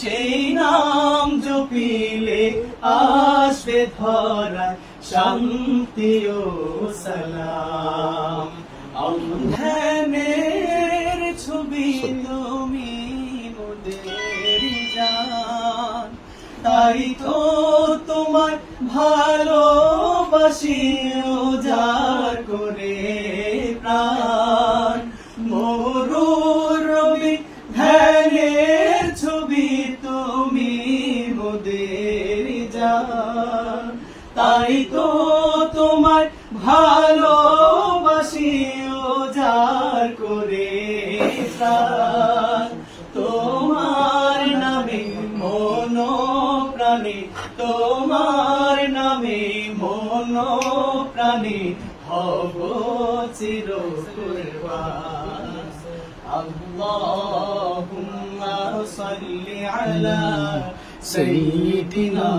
সেই নাম জপিলে আসবে ধরায় শান্তি ও সালাম। ধ্যানের ছবি তুমি মোদের জান। তাই তো তোমার ভালোবাসি উজাড় করে প্রাণ। মরুর রবি ধ্যানের তাই তো তোমার ভালোবাসি উজাড় করে তোমার নামে মন প্রাণে তোমার নামে মন প্রাণে হব চির আল্লাহুম্মা সাল্লি سيدنا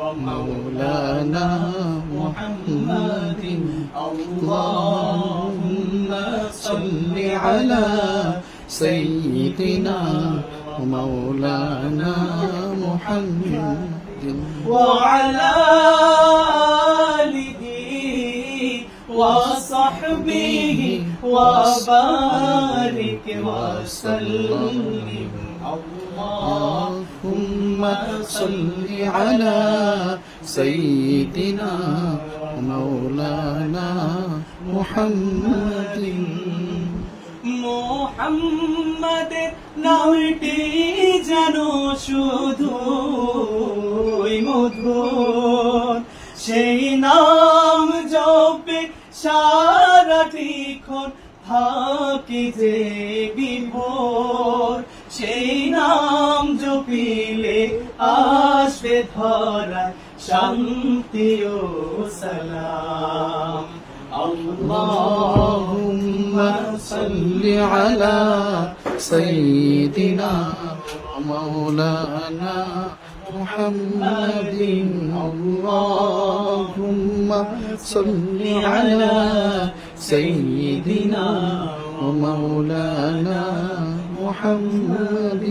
ومولانا محمد. اللهم صل على سيدنا ومولانا محمد. وعلى آله وصحبه وبارك وسلم. الله اللهم صل على سيدنا ومولانا محمد মোহাম্মদের নামটি যেন শুধু মধুর সেই নাম জপে সারাটিক্ষণ থাকি যে বিভোর সেই নাম জপিলে আসবে ধরায় শান্তি ও সালাম اللهم صل على سيدنا ومولانا محمد اللهم صل على سيدنا ومولانا محمد